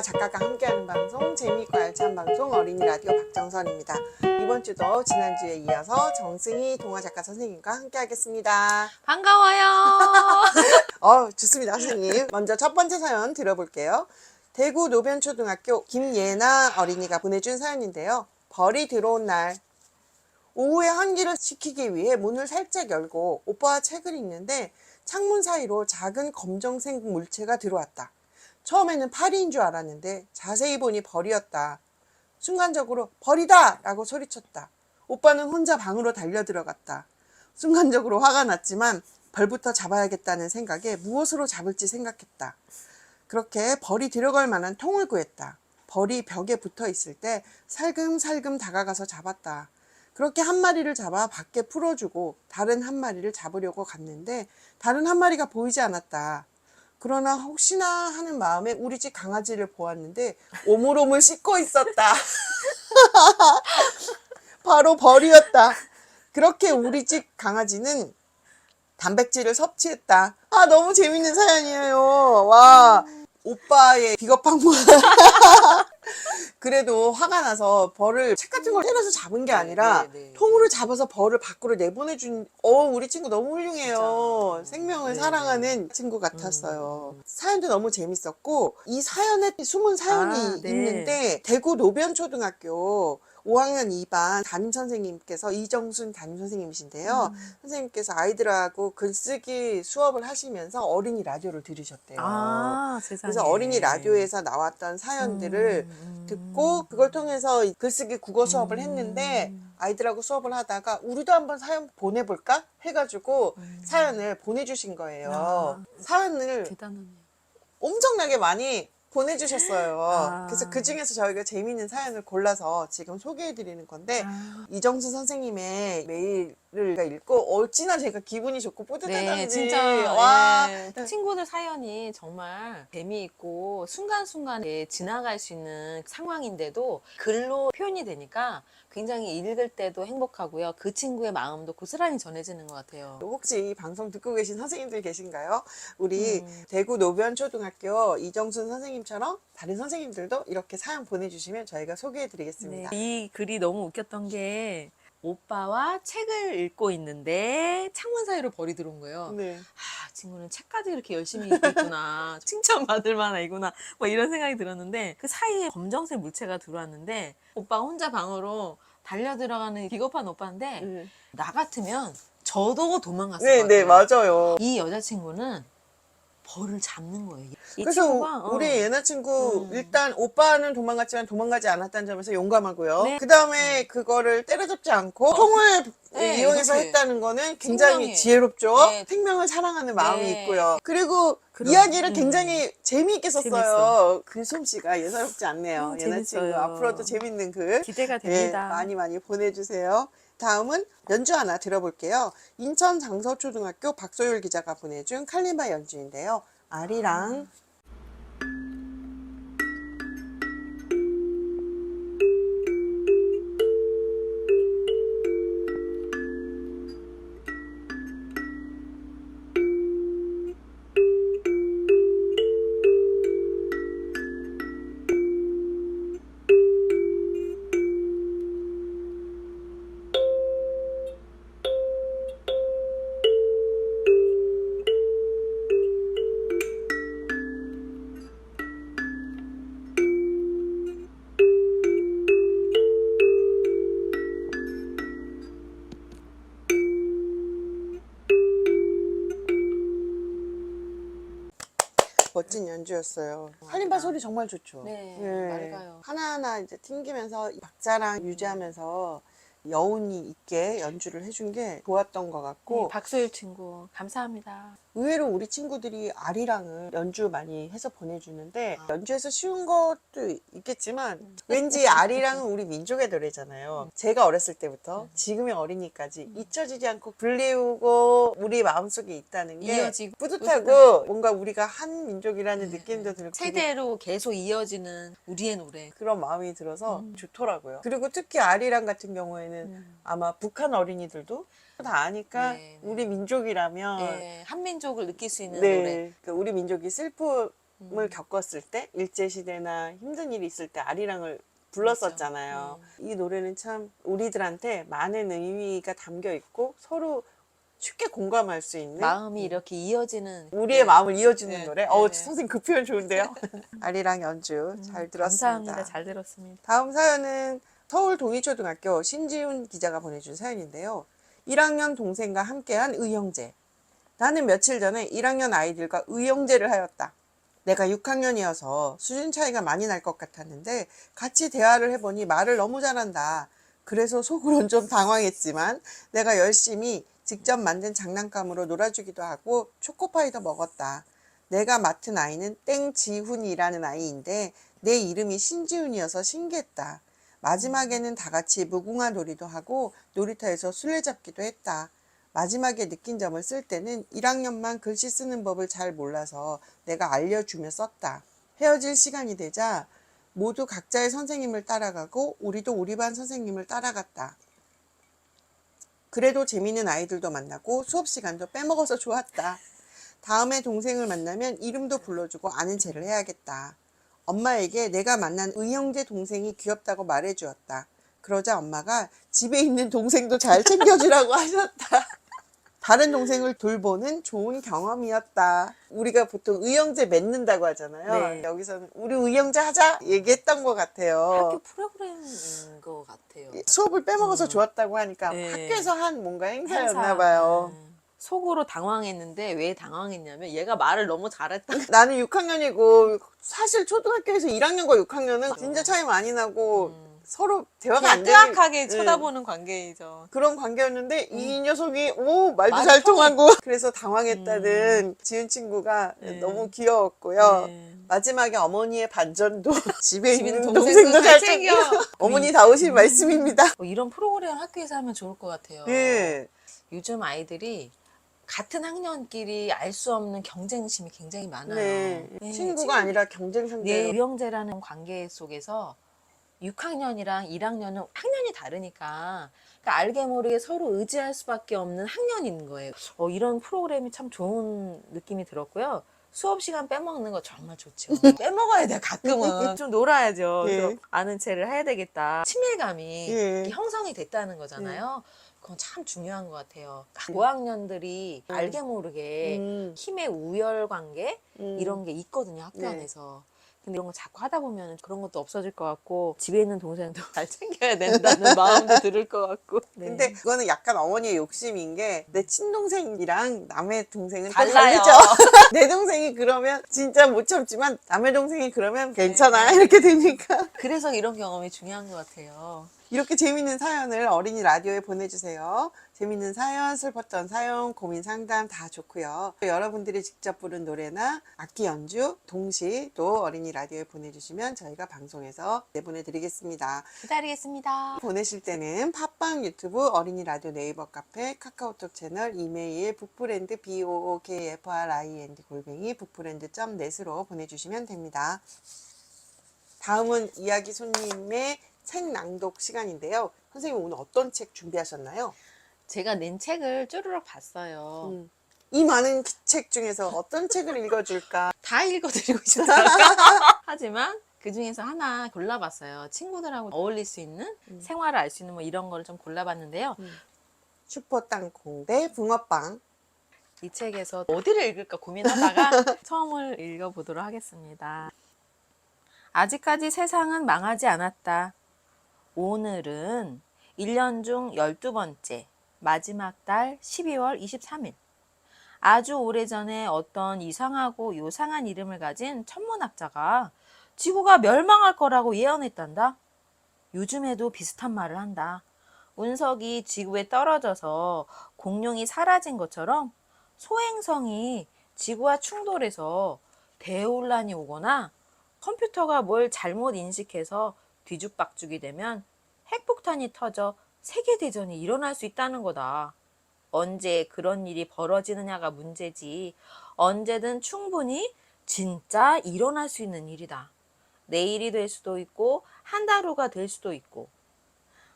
동화 작가가 함께하는 방송 재미있고 알찬 방송 어린이 라디오 박정선입니다. 이번 주도 지난주에 이어서 정승희 동화 작가 선생님과 함께하겠습니다. 반가워요. 어 좋습니다 선생님. 먼저 첫 번째 사연 들어볼게요. 대구 노변초등학교 김예나 어린이가 보내준 사연인데요. 벌이 들어온 날 오후에 환기를 시키기 위해 문을 살짝 열고 오빠와 책을 읽는데 창문 사이로 작은 검정색 물체가 들어왔다. 처음에는 파리인 줄 알았는데 자세히 보니 벌이었다. 순간적으로 벌이다! 라고 소리쳤다. 오빠는 혼자 방으로 달려 들어갔다. 순간적으로 화가 났지만 벌부터 잡아야겠다는 생각에 무엇으로 잡을지 생각했다. 그렇게 벌이 들어갈 만한 통을 구했다. 벌이 벽에 붙어 있을 때 살금살금 다가가서 잡았다. 그렇게 한 마리를 잡아 밖에 풀어주고 다른 한 마리를 잡으려고 갔는데 다른 한 마리가 보이지 않았다. 그러나 혹시나 하는 마음에 우리 집 강아지를 보았는데 오물오물 씻고 있었다. 바로 벌이었다. 그렇게 우리 집 강아지는 단백질을 섭취했다. 아, 너무 재밌는 사연이에요. 와, 오빠의 비겁한 모습. 그래도 화가 나서 벌을 책 같은 걸 때려서 잡은 게 아니라 네, 네. 통으로 잡아서 벌을 밖으로 내보내준, 어, 우리 친구 너무 훌륭해요. 진짜. 생명을 네, 사랑하는 친구 같았어요. 사연도 너무 재밌었고, 이 사연에 숨은 사연이 아, 네. 있는데, 대구 노변초등학교 5학년 2반 담임 선생님께서 이정순 담임 선생님이신데요. 음. 선생님께서 아이들하고 글쓰기 수업을 하시면서 어린이 라디오를 들으셨대요. 아. 그래서 어린이 라디오에서 나왔던 사연들을 음, 음. 듣고 그걸 통해서 이 글쓰기 국어 수업을 음. 했는데 아이들하고 수업을 하다가 우리도 한번 사연 보내볼까 해가지고 사연을 보내주신 거예요. 음. 아. 사연을 대단하네. 엄청나게 많이 보내주셨어요. 아. 그래서 그 중에서 저희가 재미있는 사연을 골라서 지금 소개해드리는 건데 아. 이정수 선생님의 메일을 읽고 어찌나 제가 기분이 좋고 뿌듯하다는지 네, 진짜 와 예. 친구들 사연이 정말 재미있고 순간순간에 지나갈 수 있는 상황인데도 글로 표현이 되니까 굉장히 읽을 때도 행복하고요. 그 친구의 마음도 고스란히 전해지는 것 같아요. 혹시 이 방송 듣고 계신 선생님들 계신가요? 우리 음. 대구 노변초등학교 이정순 선생님 처럼 다른 선생님들도 이렇게 사연 보내주시면 저희가 소개해 드리겠습니다. 네, 이 글이 너무 웃겼던 게 오빠와 책을 읽고 있는데 창문 사이로 벌이 들어온 거예요. 네. 아, 친구는 책까지 이렇게 열심히 읽고 있구나. 칭찬받을 만하구나. 뭐 이런 생각이 들었는데 그 사이에 검정색 물체가 들어왔는데 오빠가 혼자 방으로 달려 들어가는 비겁한 오빠인데 네. 나 같으면 저도 도망갔을 네, 것 네, 같아요. 맞아요. 이 여자친구는 벌을 잡는 거예요. 이 그래서 친구가, 어. 우리 예나 친구 음. 일단 오빠는 도망갔지만 도망가지 않았다는 점에서 용감하고요. 네. 그 다음에 그거를 때려잡지 않고 통을 네, 이용해서 이렇게. 했다는 거는 굉장히 생명이에요. 지혜롭죠. 네. 생명을 사랑하는 마음이 네. 있고요. 그리고 그럼, 이야기를 음. 굉장히 재미있게 썼어요. 글 솜씨가 예사롭지 않네요. 음, 예나 친구 재밌어요. 앞으로도 재밌는 글 기대가 네, 됩니다. 많이 많이 보내주세요. 다음은 연주 하나 들어볼게요. 인천 장서초등학교 박소율 기자가 보내준 칼림바 연주인데요. 아리랑 멋진 연주였어요. 할림바 소리 정말 좋죠. 네, 예. 맑아요. 하나하나 이제 튕기면서 박자랑 유지하면서 여운이 있게 연주를 해준 게 좋았던 것 같고 네, 박소율 친구 감사합니다. 의외로 우리 친구들이 아리랑을 연주 많이 해서 보내주는데 아. 연주해서 쉬운 것도 있겠지만 왠지 아리랑은 우리 민족의 노래잖아요. 제가 어렸을 때부터 지금의 어린이까지 잊혀지지 않고 불리우고 우리 마음속에 있다는 게 이어지고 뿌듯하고 뭔가 우리가 한 민족이라는 느낌도 들고 세대로 계속 이어지는 우리의 노래. 그런 마음이 들어서 음. 좋더라고요. 그리고 특히 아리랑 같은 경우에는 음. 아마 북한 어린이들도 다 아니까 네, 네. 우리 민족이라면 네, 한민족을 느낄 수 있는 네, 노래. 그 우리 민족이 슬프 음. 겪었을 때 일제 시대나 힘든 일이 있을 때 아리랑을 불렀었잖아요. 그렇죠. 이 노래는 참 우리들한테 많은 의미가 담겨 있고 서로 쉽게 공감할 수 있는 마음이 이렇게 이어지는 우리의 마음을 이어주는 네, 노래. 네, 어, 네. 선생님 그 표현 좋은데요. 아리랑 연주 잘 들었습니다. 감사합니다. 잘 들었습니다. 다음 사연은 서울 동의초등학교 신지훈 기자가 보내준 사연인데요. 1학년 동생과 함께한 의형제. 나는 며칠 전에 1학년 아이들과 의형제를 하였다. 내가 6학년이어서 수준 차이가 많이 날 것 같았는데 같이 대화를 해보니 말을 너무 잘한다. 그래서 속으론 좀 당황했지만 내가 열심히 직접 만든 장난감으로 놀아주기도 하고 초코파이도 먹었다. 내가 맡은 아이는 땡지훈이라는 아이인데 내 이름이 신지훈이어서 신기했다. 마지막에는 다 같이 무궁화 놀이도 하고 놀이터에서 술래잡기도 했다. 마지막에 느낀 점을 쓸 때는 1학년만 글씨 쓰는 법을 잘 몰라서 내가 알려주며 썼다. 헤어질 시간이 되자 모두 각자의 선생님을 따라가고 우리도 우리 반 선생님을 따라갔다. 그래도 재밌는 아이들도 만나고 수업 시간도 빼먹어서 좋았다. 다음에 동생을 만나면 이름도 불러주고 아는 체를 해야겠다. 엄마에게 내가 만난 의형제 동생이 귀엽다고 말해 주었다. 그러자 엄마가 집에 있는 동생도 잘 챙겨주라고 하셨다. 다른 동생을 돌보는 좋은 경험이었다. 우리가 보통 의형제 맺는다고 하잖아요. 네. 여기서는 우리 의형제 하자 얘기했던 것 같아요. 학교 프로그램인 것 같아요. 수업을 빼먹어서 좋았다고 하니까 네. 학교에서 한 뭔가 행사였나 행사. 봐요. 음. 속으로 당황했는데 왜 당황했냐면 얘가 말을 너무 잘했다. 나는 6학년이고 사실 초등학교에서 1학년과 6학년은 진짜 차이 많이 나고 음. 서로 대화가 그냥 안 되는 뜨악하게 응. 쳐다보는 관계이죠. 그런 관계였는데 이 녀석이 오 말도 말이 잘. 통하고 그래서 당황했다는 지은 친구가 네. 너무 귀여웠고요. 네. 마지막에 어머니의 반전도 집에 있는 동생도 동생도 잘 잘 챙겨 챙겨. 어머니 다우신 말씀입니다. 뭐 이런 프로그램 학교에서 하면 좋을 것 같아요. 예. 요즘 아이들이 같은 학년끼리 알 수 없는 경쟁심이 굉장히 많아요. 네. 네, 친구가 친구- 아니라 경쟁 네, 상대로 유형제라는 관계 속에서 6학년이랑 1학년은 학년이 다르니까 그러니까 알게 모르게 서로 의지할 수밖에 없는 학년인 거예요. 어, 이런 프로그램이 참 좋은 느낌이 들었고요. 수업 시간 빼먹는 거 정말 좋죠. 빼먹어야 돼 가끔은 좀 놀아야죠. 예. 그래서 아는 체를 해야 되겠다. 친밀감이 예. 이렇게 형성이 됐다는 거잖아요. 그건 참 중요한 것 같아요. 고학년들이 알게 모르게 음. 힘의 우열 관계 음. 이런 게 있거든요 학교 네. 안에서. 근데 이런 거 자꾸 하다 보면 그런 것도 없어질 것 같고 집에 있는 동생도 잘 챙겨야 된다는 마음도 들을 것 같고. 네. 근데 그거는 약간 어머니의 욕심인 게 내 친동생이랑 남의 동생은 또 달라요. 다르죠. 내 동생이 그러면 진짜 못 참지만 남의 동생이 그러면 괜찮아 네. 이렇게 되니까 그래서 이런 경험이 중요한 것 같아요. 이렇게 재밌는 사연을 어린이 라디오에 보내주세요. 재밌는 사연, 슬펐던 사연, 고민 상담 다 좋고요. 여러분들이 직접 부른 노래나 악기 연주, 동시 또 어린이 라디오에 보내주시면 저희가 방송에서 내보내드리겠습니다. 기다리겠습니다. 보내실 때는 팟빵 유튜브 어린이 라디오 네이버 카페 카카오톡 채널 이메일 북브랜드 b o o k f r i n d 골뱅이 북브랜드.net으로 보내주시면 됩니다. 다음은 이야기 손님의 책 낭독 시간인데요. 선생님 오늘 어떤 책 준비하셨나요? 제가 낸 책을 쭈르륵 봤어요. 음, 이 많은 책 중에서 어떤 책을 읽어줄까? 다 읽어드리고 싶어요. 하지만 그 중에서 하나 골라봤어요. 친구들하고 어울릴 수 있는 생활을 알 수 있는 뭐 이런 거를 좀 골라봤는데요. 슈퍼 땅콩 대 붕어빵. 이 책에서 어디를 읽을까 고민하다가 처음을 읽어보도록 하겠습니다. 아직까지 세상은 망하지 않았다. 오늘은 1년 중 12번째 마지막 달 12월 23일. 아주 오래전에 어떤 이상하고 요상한 이름을 가진 천문학자가 지구가 멸망할 거라고 예언했단다. 요즘에도 비슷한 말을 한다. 운석이 지구에 떨어져서 공룡이 사라진 것처럼 소행성이 지구와 충돌해서 대혼란이 오거나 컴퓨터가 뭘 잘못 인식해서 뒤죽박죽이 되면 핵폭탄이 터져 세계대전이 일어날 수 있다는 거다. 언제 그런 일이 벌어지느냐가 문제지. 언제든 충분히 진짜 일어날 수 있는 일이다. 내일이 될 수도 있고, 한 달 후가 될 수도 있고.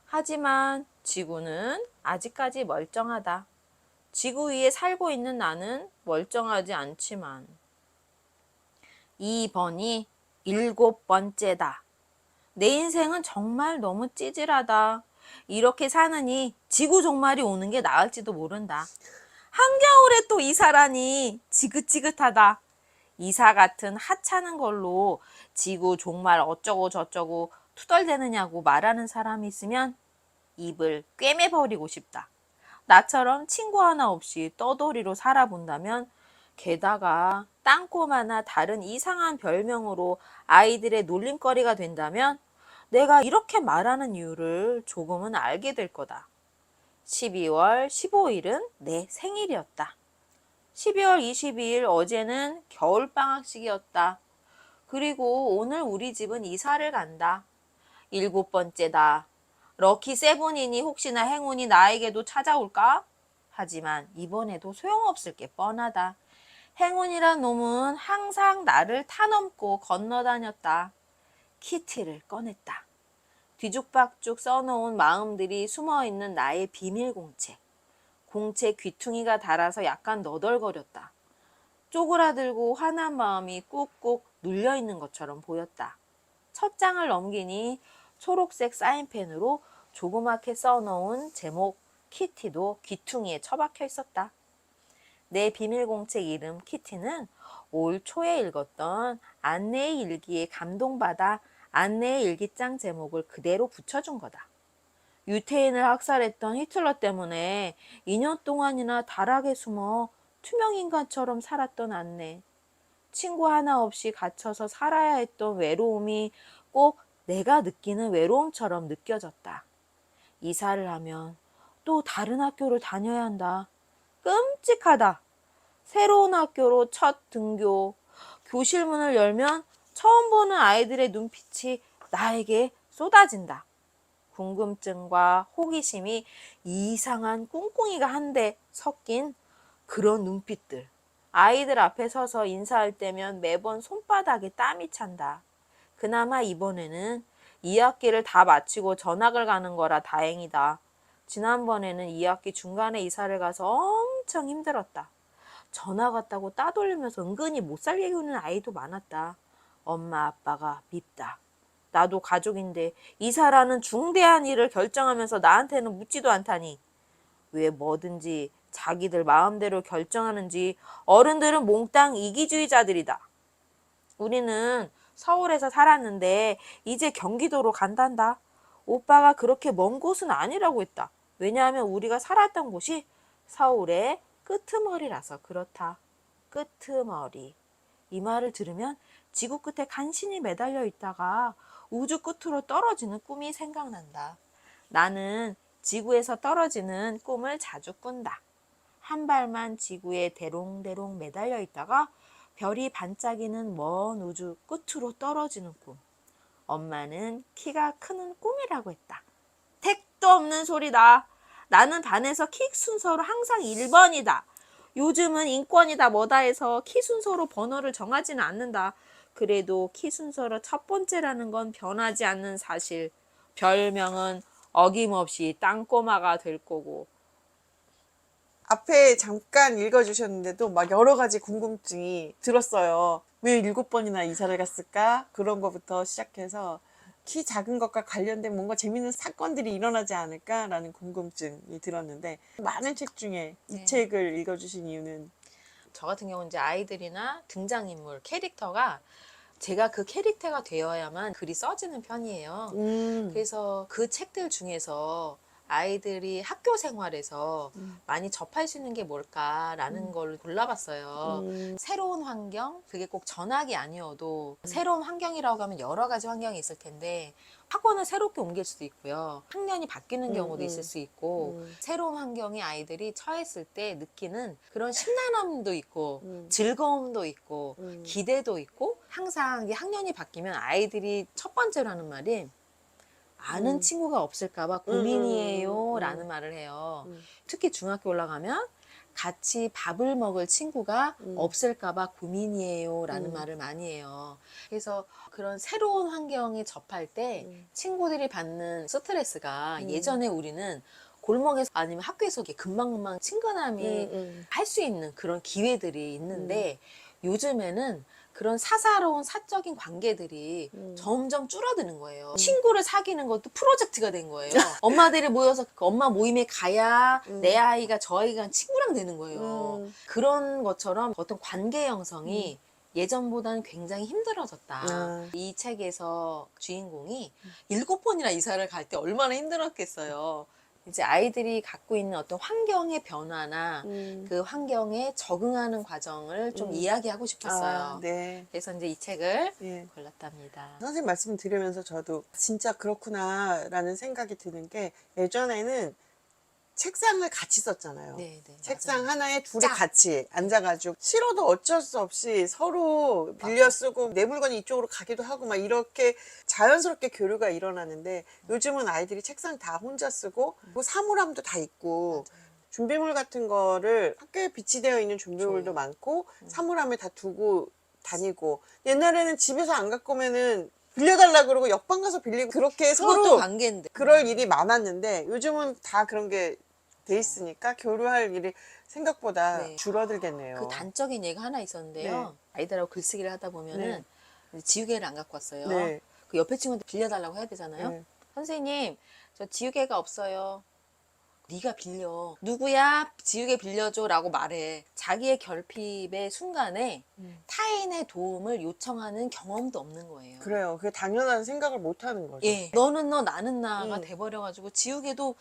하지만 지구는 아직까지 멀쩡하다. 지구 위에 살고 있는 나는 멀쩡하지 않지만 이번이 일곱 번째다. 내 인생은 정말 너무 찌질하다. 이렇게 사느니 지구 종말이 오는 게 나을지도 모른다. 한겨울에 또 이사라니 지긋지긋하다. 이사 같은 하찮은 걸로 지구 종말 어쩌고 저쩌고 투덜대느냐고 말하는 사람이 있으면 입을 꿰매버리고 싶다. 나처럼 친구 하나 없이 떠돌이로 살아본다면 게다가 땅꼬마나 다른 이상한 별명으로 아이들의 놀림거리가 된다면 내가 이렇게 말하는 이유를 조금은 알게 될 거다. 12월 15일은 내 생일이었다. 12월 22일 어제는 겨울방학식이었다. 그리고 오늘 우리 집은 이사를 간다. 일곱 번째다. 럭키 세븐이니 혹시나 행운이 나에게도 찾아올까? 하지만 이번에도 소용없을 게 뻔하다. 행운이란 놈은 항상 나를 타넘고 건너다녔다. 키티를 꺼냈다. 뒤죽박죽 써놓은 마음들이 숨어있는 나의 비밀 공책. 공채 귀퉁이가 닳아서 약간 너덜거렸다. 쪼그라들고 화난 마음이 꾹꾹 눌려있는 것처럼 보였다. 첫 장을 넘기니 초록색 사인펜으로 조그맣게 써놓은 제목 키티도 귀퉁이에 처박혀 있었다. 내 비밀 공책 이름 키티는 올 초에 읽었던 안내의 일기에 감동받아 안내의 일기장 제목을 그대로 붙여준 거다. 유태인을 학살했던 히틀러 때문에 2년 동안이나 다락에 숨어 투명인간처럼 살았던 안내. 친구 하나 없이 갇혀서 살아야 했던 외로움이 꼭 내가 느끼는 외로움처럼 느껴졌다. 이사를 하면 또 다른 학교를 다녀야 한다. 끔찍하다. 새로운 학교로 첫 등교. 교실 문을 열면 처음 보는 아이들의 눈빛이 나에게 쏟아진다. 궁금증과 호기심이 이상한 꿍꿍이가 한데 섞인 그런 눈빛들. 아이들 앞에 서서 인사할 때면 매번 손바닥에 땀이 찬다. 그나마 이번에는 2학기를 다 마치고 전학을 가는 거라 다행이다. 지난번에는 2학기 중간에 이사를 가서 엄청 힘들었다. 전화 갔다고 따돌리면서 은근히 못 살게 구는 아이도 많았다. 엄마 아빠가 밉다. 나도 가족인데 이사라는 중대한 일을 결정하면서 나한테는 묻지도 않다니. 왜 뭐든지 자기들 마음대로 결정하는지 어른들은 몽땅 이기주의자들이다. 우리는 서울에서 살았는데 이제 경기도로 간단다. 오빠가 그렇게 먼 곳은 아니라고 했다. 왜냐하면 우리가 살았던 곳이 서울의 끄트머리라서 그렇다. 끄트머리. 이 말을 들으면 지구 끝에 간신히 매달려 있다가 우주 끝으로 떨어지는 꿈이 생각난다. 나는 지구에서 떨어지는 꿈을 자주 꾼다. 한 발만 지구에 대롱대롱 매달려 있다가 별이 반짝이는 먼 우주 끝으로 떨어지는 꿈. 엄마는 키가 크는 꿈이라고 했다. 택도 없는 소리다. 나는 반에서 키 순서로 항상 1번이다. 요즘은 인권이다 뭐다 해서 키 순서로 번호를 정하지는 않는다. 그래도 키 순서로 첫 번째라는 건 변하지 않는 사실. 별명은 어김없이 땅꼬마가 될 거고. 앞에 잠깐 읽어주셨는데도 막 여러 가지 궁금증이 들었어요. 왜 일곱 번이나 이사를 갔을까? 그런 거부터 시작해서 키 작은 것과 관련된 뭔가 재밌는 사건들이 일어나지 않을까라는 궁금증이 들었는데 많은 책 중에 이 네. 책을 읽어주신 이유는 저 같은 경우는 이제 아이들이나 등장인물, 캐릭터가 제가 그 캐릭터가 되어야만 글이 써지는 편이에요. 음, 그래서 그 책들 중에서 아이들이 학교 생활에서 음. 많이 접할 수 있는 게 뭘까라는 걸 골라봤어요. 음, 새로운 환경, 그게 꼭 전학이 아니어도 새로운 환경이라고 하면 여러 가지 환경이 있을 텐데 학원을 새롭게 옮길 수도 있고요. 학년이 바뀌는 음, 경우도 음. 있을 수 있고 음. 새로운 환경에 아이들이 처했을 때 느끼는 그런 신난함도 있고 음. 즐거움도 있고 음. 기대도 있고 항상 이 학년이 바뀌면 아이들이 첫 번째로 하는 말이 아는 음. 친구가 없을까봐 음, 음, 고민이에요 음. 라는 말을 해요. 음. 특히 중학교 올라가면 같이 밥을 먹을 친구가 음. 없을까봐 고민이에요 라는 음. 말을 많이 해요. 그래서 그런 새로운 환경에 접할 때 음. 친구들이 받는 스트레스가 음. 예전에 우리는 골목에서 아니면 학교에서 금방금방 친근함이 음, 음. 할수 있는 그런 기회들이 있는데 요즘에는 그런 사사로운 사적인 관계들이 음. 점점 줄어드는 거예요. 친구를 사귀는 것도 프로젝트가 된 거예요. 엄마들이 모여서 그 엄마 모임에 가야 음. 내 아이가 저 아이가 친구랑 되는 거예요. 음. 그런 것처럼 어떤 관계 형성이 예전보다는 굉장히 힘들어졌다. 아. 이 책에서 주인공이 일곱 번이나 이사를 갈 때 얼마나 힘들었겠어요. 이제 아이들이 갖고 있는 어떤 환경의 변화나 음. 그 환경에 적응하는 과정을 좀 음. 이야기하고 싶었어요. 아, 네. 그래서 이제 이 책을 예. 골랐답니다. 선생님 말씀 들으면서 저도 진짜 그렇구나라는 생각이 드는 게 예전에는 책상을 같이 썼잖아요. 네, 네. 책상 맞아요. 하나에 둘이 짝. 같이 앉아가지고 싫어도 어쩔 수 없이 서로 빌려 쓰고 내 물건이 이쪽으로 가기도 하고 막 이렇게 자연스럽게 교류가 일어나는데 요즘은 아이들이 책상 다 혼자 쓰고 뭐 사물함도 다 있고 준비물 같은 거를 학교에 비치되어 있는 준비물도 좋아요. 많고 사물함에 다 두고 다니고 옛날에는 집에서 안 갖고 오면은 빌려달라 그러고 옆방 가서 빌리고 그렇게 서로 관계인데. 그럴 일이 많았는데 요즘은 다 그런 게 돼 있으니까 교류할 일이 생각보다 네. 줄어들겠네요. 그 단적인 얘기가 하나 있었는데요. 아이들하고 글쓰기를 하다 보면은 지우개를 안 갖고 왔어요. 네. 그 옆에 친구한테 빌려달라고 해야 되잖아요. 네. 선생님, 저 지우개가 없어요. 네가 빌려. 누구야? 지우개 빌려줘라고 말해. 자기의 결핍의 순간에 음. 타인의 도움을 요청하는 경험도 없는 거예요. 그래요. 그게 당연한 생각을 못 하는 거죠. 예. 너는 너, 나는 나가 음. 돼버려가지고 지우개도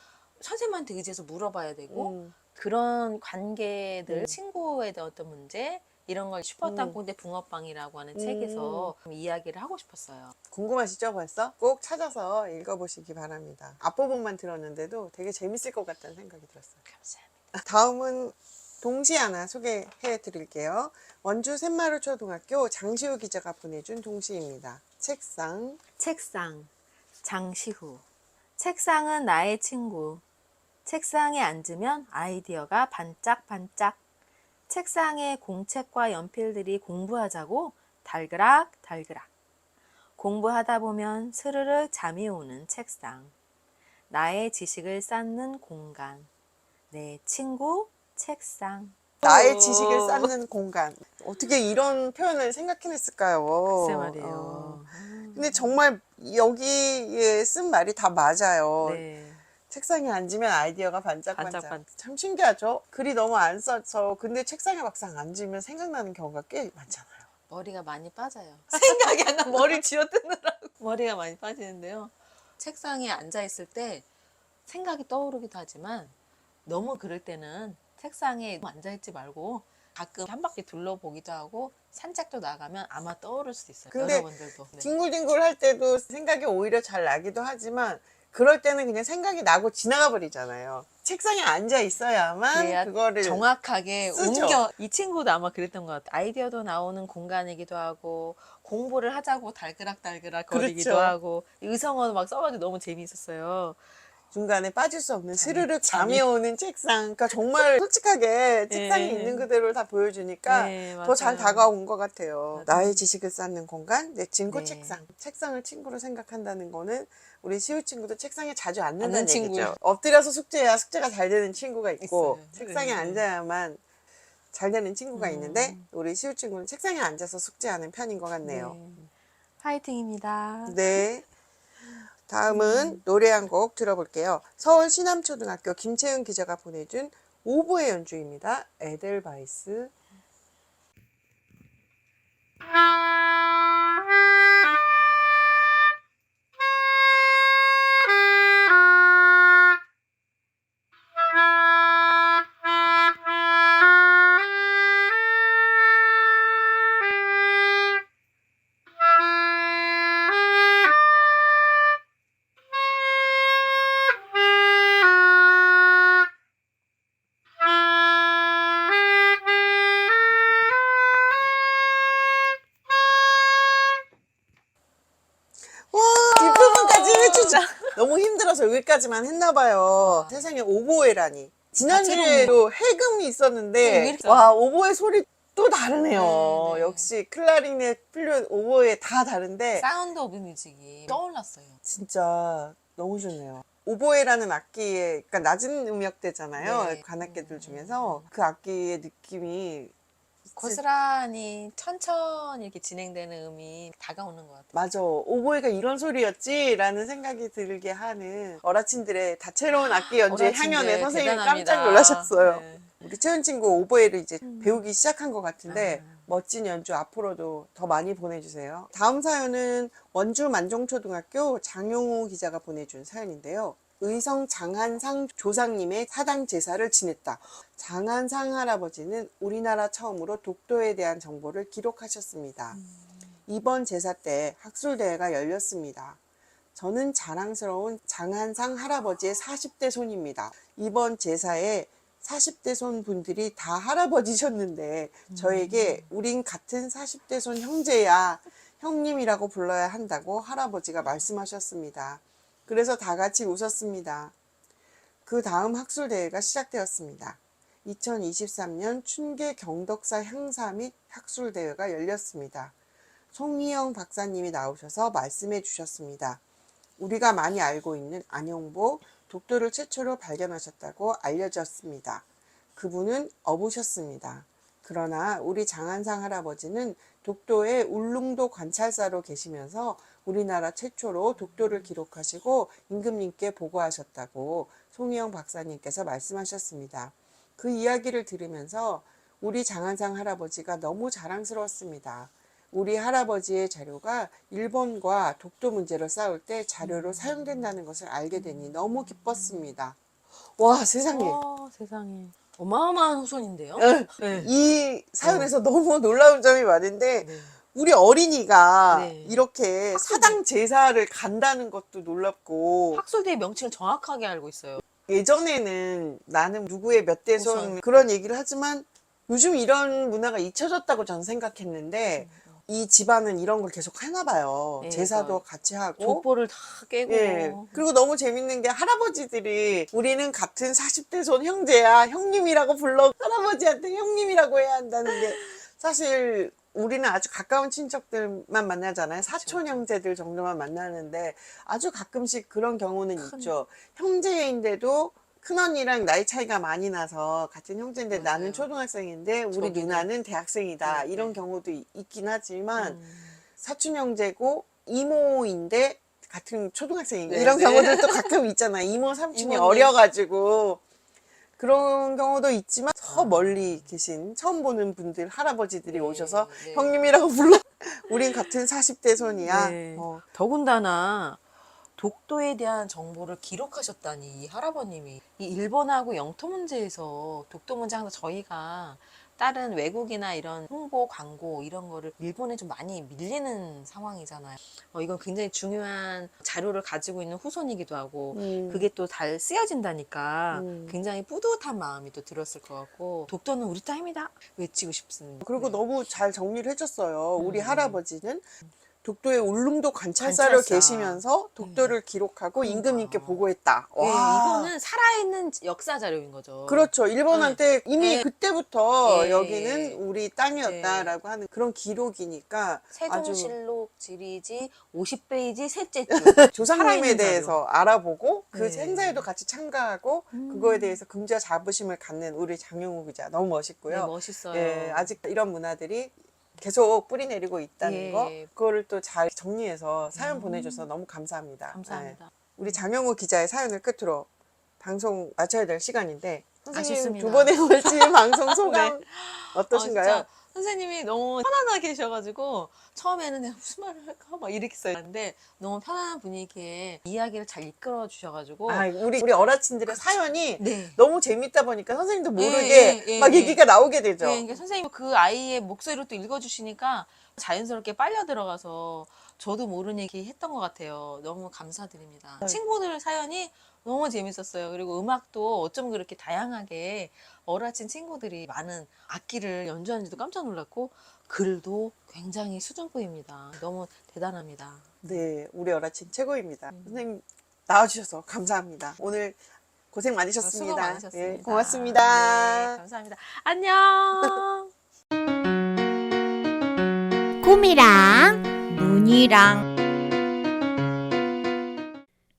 선생님한테 의지해서 물어봐야 되고 음. 그런 관계들, 음. 친구에 대한 어떤 문제 이런 걸 슈퍼땅콩대 붕어빵이라고 하는 음. 책에서 좀 이야기를 하고 싶었어요. 궁금하시죠 벌써? 꼭 찾아서 읽어보시기 바랍니다. 앞부분만 들었는데도 되게 재밌을 것 같다는 생각이 들었어요. 감사합니다. 다음은 동시 하나 소개해 드릴게요. 원주 샘마루 초등학교 장시우 기자가 보내준 동시입니다. 책상, 책상, 장시후. 책상은 나의 친구. 책상에 앉으면 아이디어가 반짝반짝. 책상에 공책과 연필들이 공부하자고 달그락 달그락. 공부하다 보면 스르르 잠이 오는 책상. 나의 지식을 쌓는 공간. 내 친구 책상. 나의 오. 지식을 쌓는 공간. 어떻게 이런 표현을 생각해냈을까요? 글쎄 말이에요. 어. 근데 정말 여기에 쓴 말이 다 맞아요. 네. 책상에 앉으면 아이디어가 반짝반짝. 반짝반짝. 참 신기하죠? 글이 너무 안 써서 근데 책상에 막상 앉으면 생각나는 경우가 꽤 많잖아요. 머리가 많이 빠져요. 생각이 안 나. 머리 쥐어 뜯느라고. 머리가 많이 빠지는데요. 책상에 앉아 있을 때 생각이 떠오르기도 하지만 너무 그럴 때는 책상에 앉아 있지 말고 가끔 한 바퀴 둘러보기도 하고 산책도 나가면 아마 떠오를 수도 있어요. 근데 여러분들도. 네. 뒹굴뒹굴 할 때도 생각이 오히려 잘 나기도 하지만 그럴 때는 그냥 생각이 나고 지나가 버리잖아요. 책상에 앉아 있어야만 그거를 정확하게 쓰죠. 옮겨 이 친구도 아마 그랬던 것 같아요. 아이디어도 나오는 공간이기도 하고 공부를 하자고 달그락달그락 거리기도 그렇죠. 하고 의성어도 막 써가지고 너무 재미있었어요. 중간에 빠질 수 없는 스르륵 잠이. 잠이 오는 책상. 그러니까 정말 솔직하게 책상에 네. 있는 그대로를 다 보여주니까 네, 더잘 맞아요. 다가온 것 같아요. 맞아요. 나의 지식을 쌓는 공간, 내 친구 네. 책상. 책상을 친구로 생각한다는 거는 우리 시우 친구도 책상에 자주 앉는다는 앉는 얘기죠. 친구. 엎드려서 숙제해야 숙제가 잘 되는 친구가 있고 있어요. 책상에 네. 앉아야만 잘 되는 친구가 음. 있는데 우리 시우 친구는 책상에 앉아서 숙제하는 편인 것 같네요. 네. 화이팅입니다. 네. 다음은 노래 한 곡 들어볼게요. 서울 신암초등학교 김채은 기자가 보내준 오보의 연주입니다. 에델바이스. 해주자. 너무 힘들어서 여기까지만 했나 봐요. 세상에 오보에라니. 지난주에도 해금이 네, 왜 있었는데, 이렇게 와, 오보의 소리 또 다르네요. 네, 네. 역시 클라리넷, 플룻, 오보에 다 다른데, 사운드 오브 뮤직이 떠올랐어요. 진짜 너무 좋네요. 오보에라는 악기의 그러니까 낮은 음역대잖아요. 네. 관악기들 중에서 그 악기의 느낌이 고스란히 천천히 이렇게 진행되는 음이 다가오는 것 같아요. 맞아. 오보이가 이런 소리였지라는 생각이 들게 하는 어라친들의 다채로운 악기 연주의 어라친들 향연에 선생님이 대단합니다. 깜짝 놀라셨어요. 네. 우리 채연 친구 오보이를 이제 음. 배우기 시작한 것 같은데 아. 멋진 연주 앞으로도 더 많이 보내주세요. 다음 사연은 원주 만종초등학교 장용호 기자가 보내준 사연인데요. 의성 장한상 조상님의 사당 제사를 지냈다. 장한상 할아버지는 우리나라 처음으로 독도에 대한 정보를 기록하셨습니다. 이번 제사 때 학술대회가 열렸습니다. 저는 자랑스러운 장한상 할아버지의 40대 손입니다. 이번 제사에 40대 손 분들이 다 할아버지셨는데 저에게 우린 같은 40대 손 형제야 형님이라고 불러야 한다고 할아버지가 말씀하셨습니다. 그래서 다 같이 웃었습니다. 그 다음 학술대회가 시작되었습니다. 2023년 춘계 경덕사 향사 및 학술대회가 열렸습니다. 송희영 박사님이 나오셔서 말씀해 주셨습니다. 우리가 많이 알고 있는 안용보 독도를 최초로 발견하셨다고 알려졌습니다. 그분은 어부셨습니다. 그러나 우리 장한상 할아버지는 독도의 울릉도 관찰사로 계시면서 우리나라 최초로 독도를 기록하시고 임금님께 보고하셨다고 송희영 박사님께서 말씀하셨습니다. 그 이야기를 들으면서 우리 장한상 할아버지가 너무 자랑스러웠습니다. 우리 할아버지의 자료가 일본과 독도 문제를 싸울 때 자료로 사용된다는 것을 알게 되니 너무 기뻤습니다. 와 세상에 어, 세상에. 어마어마한 후손인데요? 에, 네. 이 사연에서 너무 놀라운 점이 많은데 네. 우리 어린이가 네. 이렇게 사당 제사를 간다는 것도 놀랍고 학술대의 명칭을 정확하게 알고 있어요. 예전에는 나는 누구의 몇 대손 우선. 그런 얘기를 하지만 요즘 이런 문화가 잊혀졌다고 저는 생각했는데 이 집안은 이런 걸 계속 하나 봐요. 네, 제사도 그러니까 같이 하고 족보를 다 깨고. 예. 그리고 너무 재밌는 게 할아버지들이 우리는 같은 40대 손 형제야. 형님이라고 불러. 할아버지한테 형님이라고 해야 한다는 게 사실 우리는 아주 가까운 친척들만 만나잖아요. 사촌 형제들 정도만 만나는데 아주 가끔씩 그런 경우는 큰- 있죠. 형제인데도 큰언니랑 나이 차이가 많이 나서 같은 형제인데 맞아요. 나는 초등학생인데 우리 저기는. 누나는 대학생이다. 네, 이런 네. 경우도 있- 있긴 하지만 음. 사촌 형제고 이모인데 같은 초등학생 네, 이런 네. 경우들도 가끔 있잖아요. 이모 삼촌이 이모님. 어려가지고 그런 경우도 있지만 저 아. 멀리 계신 처음 보는 분들 할아버지들이 네, 오셔서 네. 형님이라고 불러. 우린 같은 40대 손이야. 네. 어, 더군다나 독도에 대한 정보를 기록하셨다니 이 할아버님이 이 일본하고 영토 문제에서 독도 문제 항상 저희가 다른 외국이나 이런 홍보 광고 이런 거를 일본에 좀 많이 밀리는 상황이잖아요. 어, 이건 굉장히 중요한 자료를 가지고 있는 후손이기도 하고 음. 그게 또 잘 쓰여진다니까 음. 굉장히 뿌듯한 마음이 또 들었을 것 같고 독도는 우리 땅입니다 외치고 싶습니다. 그리고 네. 너무 잘 정리를 해줬어요. 우리 음. 할아버지는 독도의 울릉도 관찰사로 관찰사. 계시면서 독도를 기록하고 그러니까. 임금님께 보고했다. 예, 와. 이거는 살아있는 역사 자료인 거죠. 그렇죠. 일본한테 이미 네. 그때부터 예. 여기는 우리 땅이었다라고 하는 그런 기록이니까 아주 세종실록 지리지 50페이지 셋째 줄. 조상님에 살아있는 대해서 알아보고 그 네. 행사에도 같이 참가하고 음. 그거에 대해서 긍지와 자부심을 갖는 우리 장용우 기자 너무 네, 멋있고요. 멋있어요. 예, 아직 이런 문화들이 계속 뿌리 내리고 있다는 예. 거 그거를 또 잘 정리해서 사연 음. 보내줘서 너무 감사합니다. 감사합니다. 예. 우리 장영우 기자의 사연을 끝으로 방송 마쳐야 될 시간인데 선생님 아쉽습니다. 두 번의 월지 방송 소감 네. 어떠신가요? 아, 진짜 선생님이 너무 편안하게 계셔가지고 처음에는 내가 무슨 말을 할까 막 이렇게 써는데 너무 편안한 분위기에 이야기를 잘 이끌어 주셔가지고 아, 우리 우리 어라친들의 사연이 네. 너무 재밌다 보니까 선생님도 모르게 예, 예, 막 예. 얘기가 나오게 되죠. 네, 그러니까 선생님 그 아이의 목소리로 또 읽어주시니까 자연스럽게 빨려 들어가서 저도 모르는 얘기 했던 것 같아요. 너무 감사드립니다. 네. 친구들 사연이 너무 재밌었어요. 그리고 음악도 어쩜 그렇게 다양하게 어라친 친구들이 많은 악기를 연주하는지도 깜짝 놀랐고 글도 굉장히 수준급입니다. 너무 대단합니다. 네, 우리 어라친 최고입니다. 음. 선생님 나와주셔서 감사합니다. 오늘 고생 많으셨습니다. 수고 많으셨습니다. 예, 고맙습니다. 네, 감사합니다. 안녕. 곰이랑 문이랑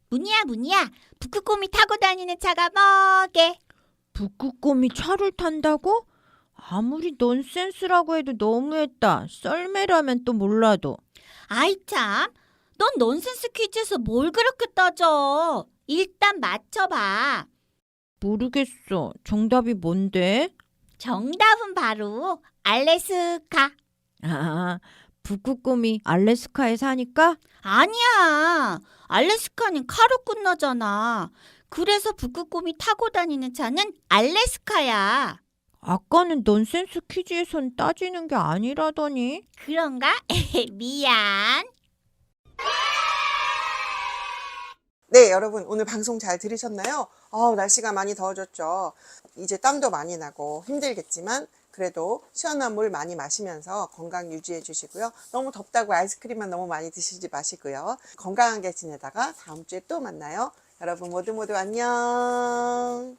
문이야 문이야 북극곰이 타고 다니는 차가 뭐게? 북극곰이 차를 탄다고? 아무리 넌센스라고 해도 너무했다. 썰매라면 또 몰라도. 아이 참, 넌 넌센스 퀴즈에서 뭘 그렇게 따져? 일단 맞춰봐. 모르겠어. 정답이 뭔데? 정답은 바로 알래스카. 아, 북극곰이 알래스카에 사니까? 아니야. 알래스카는 카로 끝나잖아. 그래서 북극곰이 타고 다니는 차는 알래스카야. 아까는 넌센스 퀴즈에선 따지는 게 아니라더니. 그런가? 미안. 네, 여러분 오늘 방송 잘 들으셨나요? 어, 날씨가 많이 더워졌죠. 이제 땀도 많이 나고 힘들겠지만 그래도 시원한 물 많이 마시면서 건강 유지해 주시고요. 너무 덥다고 아이스크림만 너무 많이 드시지 마시고요. 건강하게 지내다가 다음 주에 또 만나요. 여러분 모두 모두 안녕.